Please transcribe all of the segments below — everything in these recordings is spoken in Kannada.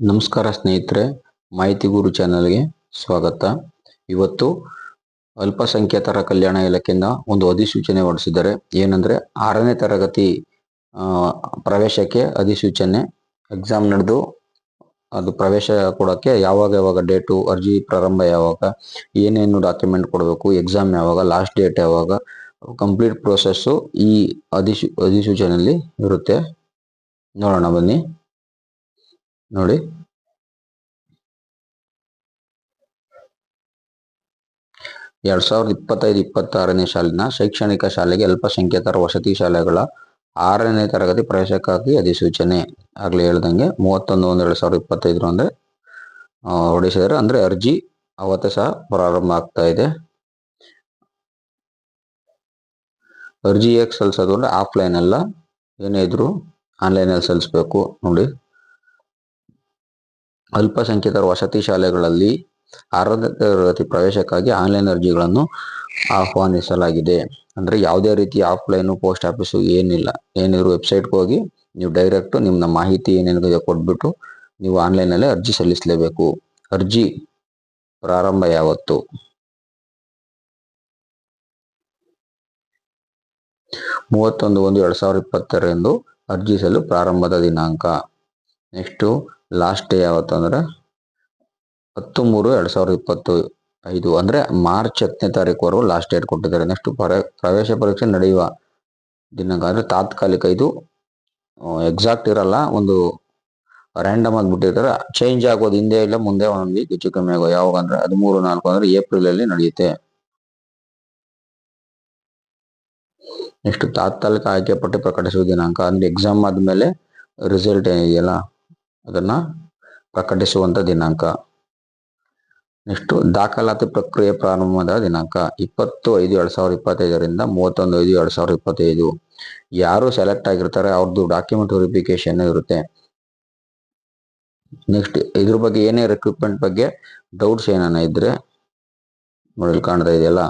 ನಮಸ್ಕಾರ ಸ್ನೇಹಿತರೆ, ಮಾಹಿತಿ ಗುರು ಚಾನೆಲ್ಗೆ ಸ್ವಾಗತ. ಇವತ್ತು ಅಲ್ಪಸಂಖ್ಯಾತರ ಕಲ್ಯಾಣ ಇಲಾಖೆಯಿಂದ ಒಂದು ಅಧಿಸೂಚನೆ ಹೊರಡಿಸಿದ್ದಾರೆ. ಏನಂದ್ರೆ, ಆರನೇ ತರಗತಿ ಪ್ರವೇಶಕ್ಕೆ ಅಧಿಸೂಚನೆ ಎಕ್ಸಾಮ್ ನಡೆದು ಅದು ಪ್ರವೇಶ ಕೊಡೋಕ್ಕೆ ಯಾವಾಗ ಯಾವಾಗ ಡೇಟು, ಅರ್ಜಿ ಪ್ರಾರಂಭ ಯಾವಾಗ, ಏನೇನು ಡಾಕ್ಯುಮೆಂಟ್ ಕೊಡಬೇಕು ಎಕ್ಸಾಮ್ ಯಾವಾಗ ಲಾಸ್ಟ್ ಡೇಟ್ ಯಾವಾಗ ಕಂಪ್ಲೀಟ್ ಪ್ರೋಸೆಸ್ಸು ಈ ಅಧಿಸೂ ಅಧಿಸೂಚನೆಯಲ್ಲಿ ಇರುತ್ತೆ. ನೋಡೋಣ ಬನ್ನಿ. ನೋಡಿ. ಎರಡ್ ಸಾವಿರದ ಇಪ್ಪತ್ತೈದು, ಇಪ್ಪತ್ತಾರನೇ ಸಾಲಿನ ಶೈಕ್ಷಣಿಕ ಶಾಲೆಗೆ ಅಲ್ಪಸಂಖ್ಯಾತರ ವಸತಿ ಶಾಲೆಗಳ ಆರನೇ ತರಗತಿ ಪ್ರವೇಶಕ್ಕಾಗಿ ಅಧಿಸೂಚನೆ ಆಗ್ಲೇ ಹೇಳ್ದಂಗೆ ಮೂವತ್ತೊಂದು ಒಂದು ಎರಡು ಸಾವಿರದ ಇಪ್ಪತ್ತೈದರು ಅಂದರೆ ಹೊರಡಿಸಿದ್ದಾರೆ. ಅಂದ್ರೆ ಅರ್ಜಿ ಅವತ್ತೇ ಸಹ ಪ್ರಾರಂಭ ಆಗ್ತಾ ಇದೆ. ಅರ್ಜಿ ಹೇಗೆ ಸಲ್ಲಿಸೋದು ಅಂದ್ರೆ ಆಫ್ಲೈನ್ ಅಲ್ಲ, ಏನೇ ಇದ್ರು ಆನ್ಲೈನಲ್ಲಿ ಸಲ್ಲಿಸಬೇಕು ನೋಡಿ. ಅಲ್ಪಸಂಖ್ಯಾತರ ವಸತಿ ಶಾಲೆಗಳಲ್ಲಿ ಆರನೇ ತರಗತಿ ಪ್ರವೇಶಕ್ಕಾಗಿ ಆನ್ಲೈನ್ ಅರ್ಜಿಗಳನ್ನು ಆಹ್ವಾನಿಸಲಾಗಿದೆ. ಅಂದರೆ ಯಾವುದೇ ರೀತಿ ಆಫ್ಲೈನು, ಪೋಸ್ಟ್ ಆಫೀಸು ಏನಿಲ್ಲ. ಏನಿದ್ರು ವೆಬ್ಸೈಟ್ಗೆ ಹೋಗಿ ನೀವು ಡೈರೆಕ್ಟ್ ನಿಮ್ಮ ಮಾಹಿತಿ ಏನೇನಿದೆ ಕೊಟ್ಬಿಟ್ಟು ನೀವು ಆನ್ಲೈನಲ್ಲೇ ಅರ್ಜಿ ಸಲ್ಲಿಸಲೇಬೇಕು. ಅರ್ಜಿ ಪ್ರಾರಂಭ ಯಾವತ್ತು? ಮೂವತ್ತೊಂದು ಒಂದು ಎರಡು ಸಾವಿರದ ಇಪ್ಪತ್ತರಂದು ಅರ್ಜಿ ಸಲ್ಲು ಪ್ರಾರಂಭದ ದಿನಾಂಕ. ನೆಕ್ಸ್ಟ್ ಲಾಸ್ಟ್ ಡೇ ಯಾವತ್ತಂದ್ರೆ? ಹತ್ತು ಮೂರು ಎರಡು ಸಾವಿರದ ಇಪ್ಪತ್ತು ಐದು ಅಂದ್ರೆ ಮಾರ್ಚ್ ಹತ್ತನೇ ತಾರೀಕುವರೆಗೂ ಲಾಸ್ಟ್ ಡೇಟ್ ಕೊಟ್ಟಿದ್ದಾರೆ. ನೆಕ್ಸ್ಟ್ ಪ್ರವೇಶ ಪರೀಕ್ಷೆ ನಡೆಯುವ ದಿನಾಂಕ, ಅಂದರೆ ತಾತ್ಕಾಲಿಕ ಇದು ಎಕ್ಸಾಕ್ಟ್ ಇರಲ್ಲ, ಒಂದು ರ್ಯಾಂಡಮ್ ಆಗಿ ಬಿಟ್ಟಿರ್ತಾರೆ. ಚೇಂಜ್ ಆಗೋದು ಹಿಂದೆ ಇಲ್ಲ, ಮುಂದೆ ಒಂದೊಂದು ವೀಕ್ ಹೆಚ್ಚು ಕಮ್ಮಿ ಆಗೋ ಯಾವಾಗ ಅಂದರೆ ಹದಿಮೂರು, ನಾಲ್ಕು ಅಂದ್ರೆ ಏಪ್ರಿಲ್ ಅಲ್ಲಿ ನಡೆಯುತ್ತೆ. ನೆಕ್ಸ್ಟ್ ತಾತ್ಕಾಲಿಕ ಆಯ್ಕೆ ಪಟ್ಟಿ ಪ್ರಕಟಿಸುವ ದಿನಾಂಕ, ಅಂದ್ರೆ ಎಕ್ಸಾಮ್ ಆದಮೇಲೆ ರಿಸಲ್ಟ್ ಏನಿದೆಯಲ್ಲ? ಅದನ್ನ ಪ್ರಕಟಿಸುವಂತ ದಿನಾಂಕ. ನೆಕ್ಸ್ಟ್ ದಾಖಲಾತಿ ಪ್ರಕ್ರಿಯೆ ಪ್ರಾರಂಭದ ದಿನಾಂಕ. ಇಪ್ಪತ್ತು ಐದು ಎರಡು ಸಾವಿರದ ಇಪ್ಪತ್ತೈದರಿಂದ ಮೂವತ್ತೊಂದು ಐದು ಎರಡು ಸಾವಿರದ ಇಪ್ಪತ್ತೈದು. ಯಾರು ಸೆಲೆಕ್ಟ್ ಆಗಿರ್ತಾರೆ ಅವ್ರದ್ದು ಡಾಕ್ಯುಮೆಂಟ್ ವೆರಿಫಿಕೇಶನ್ ಇರುತ್ತೆ. ನೆಕ್ಸ್ಟ್ ಇದ್ರ ಬಗ್ಗೆ ಏನೇ ರಿಕ್ರೂಟ್ಮೆಂಟ್ ಬಗ್ಗೆ ಡೌಟ್ಸ್ ಏನಾನ ಇದ್ರೆ ನೋಡಿ ಕಾಣ್ತಾ ಇದೆಯಲ್ಲ,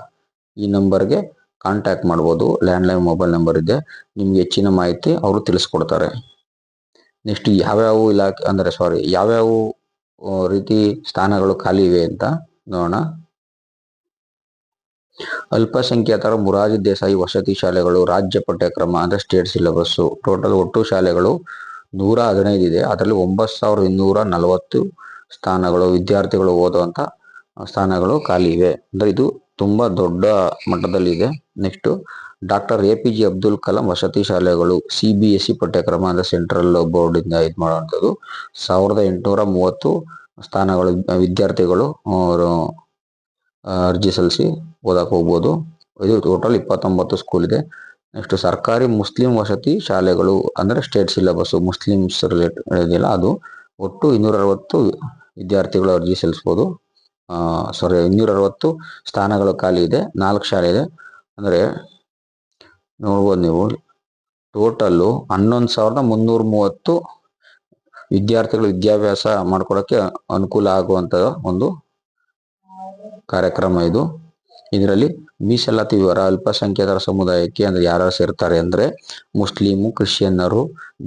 ಈ ನಂಬರ್ಗೆ ಕಾಂಟ್ಯಾಕ್ಟ್ ಮಾಡ್ಬೋದು. ಲ್ಯಾಂಡ್ಲೈನ್ ಮೊಬೈಲ್ ನಂಬರ್ ಇದೆ. ನಿಮ್ಗೆ ಹೆಚ್ಚಿನ ಮಾಹಿತಿ ಅವರು ತಿಳಿಸ್ಕೊಡ್ತಾರೆ. ನೆಕ್ಸ್ಟ್ ಯಾವ್ಯಾವ ಇಲಾಖೆ, ಅಂದ್ರೆ ಸಾರಿ ಯಾವ್ಯಾವ ರೀತಿ ಸ್ಥಾನಗಳು ಖಾಲಿ ಇವೆ ಅಂತ ನೋಡೋಣ. ಅಲ್ಪಸಂಖ್ಯಾತರ ಮುರಾಜಿ ದೇಸಾಯಿ ವಸತಿ ಶಾಲೆಗಳು, ರಾಜ್ಯ ಪಠ್ಯಕ್ರಮ, ಅಂದ್ರೆ ಸ್ಟೇಟ್ ಸಿಲೆಬಸ್ಸು ಟೋಟಲ್ ಒಟ್ಟು ಶಾಲೆಗಳು ನೂರ ಹದಿನೈದು ಇದೆ. ಅದರಲ್ಲಿ ಒಂಬತ್ತು ಸಾವಿರದ ಇನ್ನೂರ ನಲವತ್ತು ಸ್ಥಾನಗಳು ವಿದ್ಯಾರ್ಥಿಗಳು ಓದುವಂತ ಸ್ಥಾನಗಳು ಖಾಲಿ ಇವೆ. ಅಂದ್ರೆ ಇದು ತುಂಬಾ ದೊಡ್ಡ ಮಟ್ಟದಲ್ಲಿ ಇದೆ. Next doctor A P J Abdul Kalam ವಸತಿ ಶಾಲೆಗಳು, ಸಿ ಬಿ ಎಸ್ ಸಿ ಪಠ್ಯಕ್ರಮ ಅಂದ್ರೆ ಸೆಂಟ್ರಲ್ ಬೋರ್ಡ್ ಇಂದ ಮಾಡುವಂಥದ್ದು. ಸಾವಿರದ ಎಂಟುನೂರ ಮೂವತ್ತು ಸ್ಥಾನಗಳು ವಿದ್ಯಾರ್ಥಿಗಳು ಅವರು ಅರ್ಜಿ ಸಲ್ಲಿಸಿ ಓದಕ್ಕೆ ಹೋಗ್ಬೋದು. ಇದು ಟೋಟಲ್ ಇಪ್ಪತ್ತೊಂಬತ್ತು ಸ್ಕೂಲ್ ಇದೆ. ನೆಕ್ಸ್ಟ್ ಸರ್ಕಾರಿ ಮುಸ್ಲಿಂ ವಸತಿ ಶಾಲೆಗಳು ಅಂದ್ರೆ ಸ್ಟೇಟ್ ಸಿಲೆಬಸ್ ಮುಸ್ಲಿಮ್ಸ್ ರಿಲೇಟೆಡ್ ಇದೆಯಲ್ಲ ಅದು ಒಟ್ಟು ಇನ್ನೂರ ಅರವತ್ತು ವಿದ್ಯಾರ್ಥಿಗಳು ಅರ್ಜಿ ಸಲ್ಲಿಸ್ಬೋದು. ಸಾರಿ ಇನ್ನೂರ ಅರವತ್ತು ಸ್ಥಾನಗಳು ಖಾಲಿ ಇದೆ. ನಾಲ್ಕು ಶಾಲೆ ಇದೆ. ಅಂದ್ರೆ ನೋಡ್ಬೋದು ನೀವು. ಟೋಟಲ್ಲು ಹನ್ನೊಂದು ಸಾವಿರದ ಮುನ್ನೂರ ಮೂವತ್ತು ವಿದ್ಯಾರ್ಥಿಗಳು ವಿದ್ಯಾಭ್ಯಾಸ ಮಾಡ್ಕೊಳ್ಳೋಕ್ಕೆ ಅನುಕೂಲ ಆಗುವಂಥ ಒಂದು ಕಾರ್ಯಕ್ರಮ ಇದು. ಇದರಲ್ಲಿ ಮೀಸಲಾತಿ ವಿವರ, ಅಲ್ಪಸಂಖ್ಯಾತರ ಸಮುದಾಯಕ್ಕೆ ಅಂದ್ರೆ ಯಾರು ಸೇರ್ತಾರೆ ಅಂದ್ರೆ ಮುಸ್ಲಿಮು, ಕ್ರಿಶ್ಚಿಯನ್ನರು,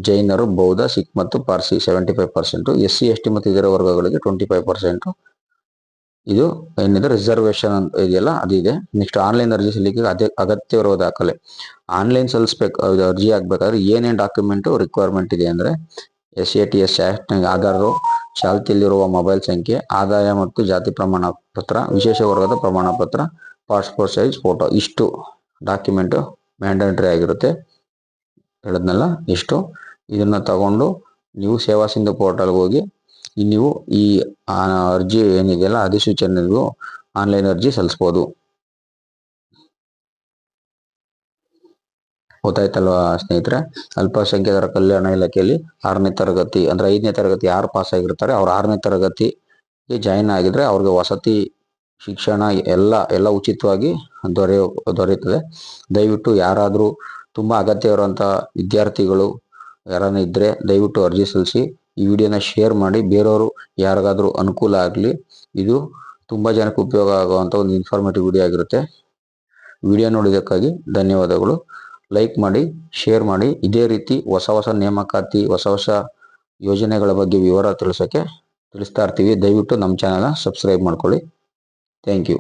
ಜೈನರು, ಬೌದ್ಧ, ಸಿಖ್ ಮತ್ತು Parsi seventy five percent S C S T ಮತ್ತು ಇತರ ವರ್ಗಗಳಿಗೆ ಟ್ವೆಂಟಿ ಫೈವ್ ಪರ್ಸೆಂಟ್ ಇದು ಏನಿದೆ ರಿಸರ್ವೇಶನ್ ಅಂತ ಇದೆಯಲ್ಲ ಅದಿದೆ ನೆಕ್ಸ್ಟ್ ಆನ್ಲೈನ್ ಅರ್ಜಿ ಸಲ್ಲಿಕೆ ಅದೇ ಅಗತ್ಯವಿರುವ ದಾಖಲೆ. ಆನ್ಲೈನ್ ಸಲ್ಲಿಸ್ಬೇಕು ಅರ್ಜಿ ಆಗ್ಬೇಕಾದ್ರೆ ಏನೇನು ಡಾಕ್ಯುಮೆಂಟ್ ರಿಕ್ವೈರ್ಮೆಂಟ್ ಇದೆ ಅಂದ್ರೆ S A T S act Aadhaar ಚಾಲ್ತಿಯಲ್ಲಿರುವ ಮೊಬೈಲ್ ಸಂಖ್ಯೆ, ಆದಾಯ ಮತ್ತು ಜಾತಿ ಪ್ರಮಾಣ ಪತ್ರ, ವಿಶೇಷ ವರ್ಗದ ಪ್ರಮಾಣ ಪತ್ರ ಪಾಸ್ಪೋರ್ಟ್ ಸೈಜ್ ಫೋಟೋ ಇಷ್ಟು ಡಾಕ್ಯುಮೆಂಟ್ ಮ್ಯಾಂಡೇಟರಿ ಆಗಿರುತ್ತೆ. ಹೇಳಿದ್ನಲ್ಲ, ಇಷ್ಟು. ಇದನ್ನ ತಗೊಂಡು ನೀವು ಸೇವಾ ಸಿಂಧು ಪೋರ್ಟಲ್ಗೆ ಹೋಗಿ ನೀವು ಈ ಅರ್ಜಿ ಏನಿದೆಯಲ್ಲ ಅಧಿಸೂಚನೆಗೂ ಆನ್ಲೈನ್ ಅರ್ಜಿ ಸಲ್ಲಿಸ್ಬೋದು. ಗೊತ್ತಾಯ್ತಲ್ವಾ ಸ್ನೇಹಿತರೆ? ಅಲ್ಪಸಂಖ್ಯಾತರ ಕಲ್ಯಾಣ ಇಲಾಖೆಯಲ್ಲಿ ಆರನೇ ತರಗತಿ, ಅಂದ್ರೆ ಐದನೇ ತರಗತಿ ಯಾರು ಪಾಸ್ ಆಗಿರ್ತಾರೆ, ಅವ್ರು ಆರನೇ ತರಗತಿಗೆ ಜಾಯಿನ್ ಆಗಿದ್ರೆ ಅವ್ರಿಗೆ ವಸತಿ, ಶಿಕ್ಷಣ ಎಲ್ಲ ಎಲ್ಲ ಉಚಿತವಾಗಿ ದೊರೆಯ, ದೊರೆಯುತ್ತದೆ. ದಯವಿಟ್ಟು ಯಾರಾದರೂ ತುಂಬಾ ಅಗತ್ಯ ಇರುವಂಥ ವಿದ್ಯಾರ್ಥಿಗಳು ಯಾರನ್ನ ಇದ್ರೆ ದಯವಿಟ್ಟು ಅರ್ಜಿ ಸಲ್ಲಿಸಿ. ಈ ವಿಡಿಯೋನ ಶೇರ್ ಮಾಡಿ ಬೇರೆಯವರು ಯಾರಿಗಾದರೂ ಅನುಕೂಲ ಆಗಲಿ, ಇದು ತುಂಬ ಜನಕ್ಕೆ ಉಪಯೋಗ ಆಗುವಂಥ ಒಂದು ಇನ್ಫಾರ್ಮೇಟಿವ್ ವಿಡಿಯೋ ಆಗಿರುತ್ತೆ. ವಿಡಿಯೋ ನೋಡಿದ್ದಕ್ಕಾಗಿ ಧನ್ಯವಾದಗಳು. ಲೈಕ್ ಮಾಡಿ ಶೇರ್ ಮಾಡಿ, ಇದೇ ರೀತಿ ಹೊಸ ಹೊಸ ನೇಮಕಾತಿ, ಹೊಸ ಹೊಸ ಯೋಜನೆಗಳ ಬಗ್ಗೆ ವಿವರ ತಿಳಿಸೋಕ್ಕೆ ತಿಳಿಸ್ತಾ ಇರ್ತೀವಿ. ದಯವಿಟ್ಟು ನಮ್ಮ ಚಾನಲ್ನ ಸಬ್ಸ್ಕ್ರೈಬ್ ಮಾಡ್ಕೊಳ್ಳಿ. Thank you